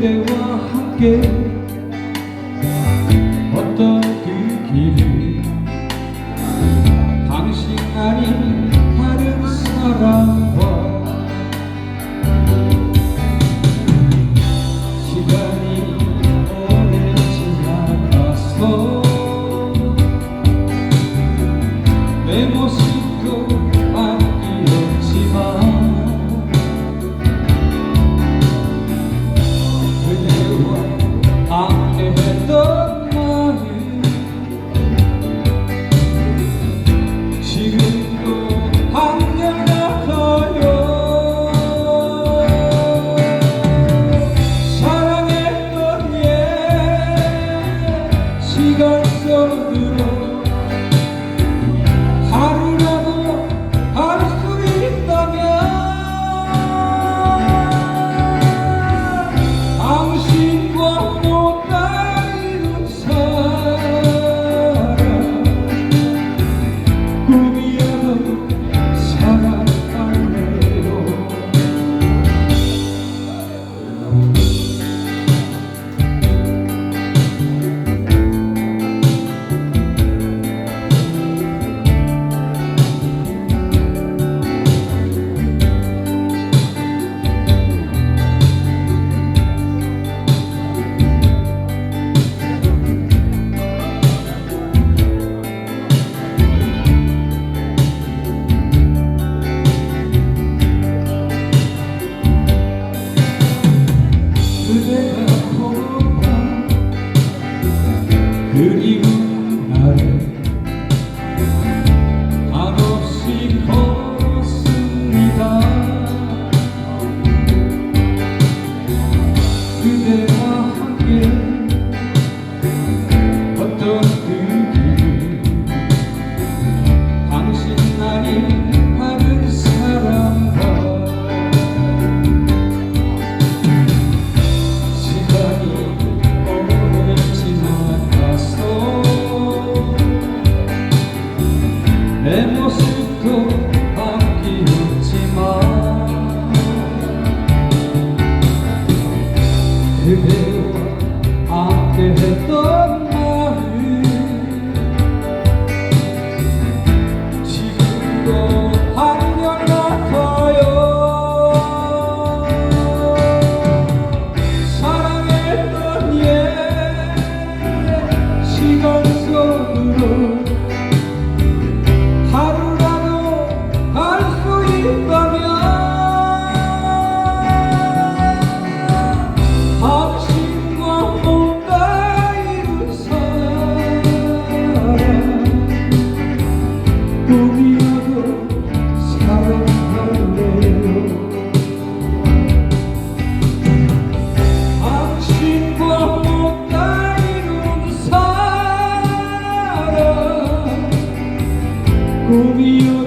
그대와 함께 어떤 그 길을 당신 아닌 다른 사람 그대와 함께 했던 지금도 ouviu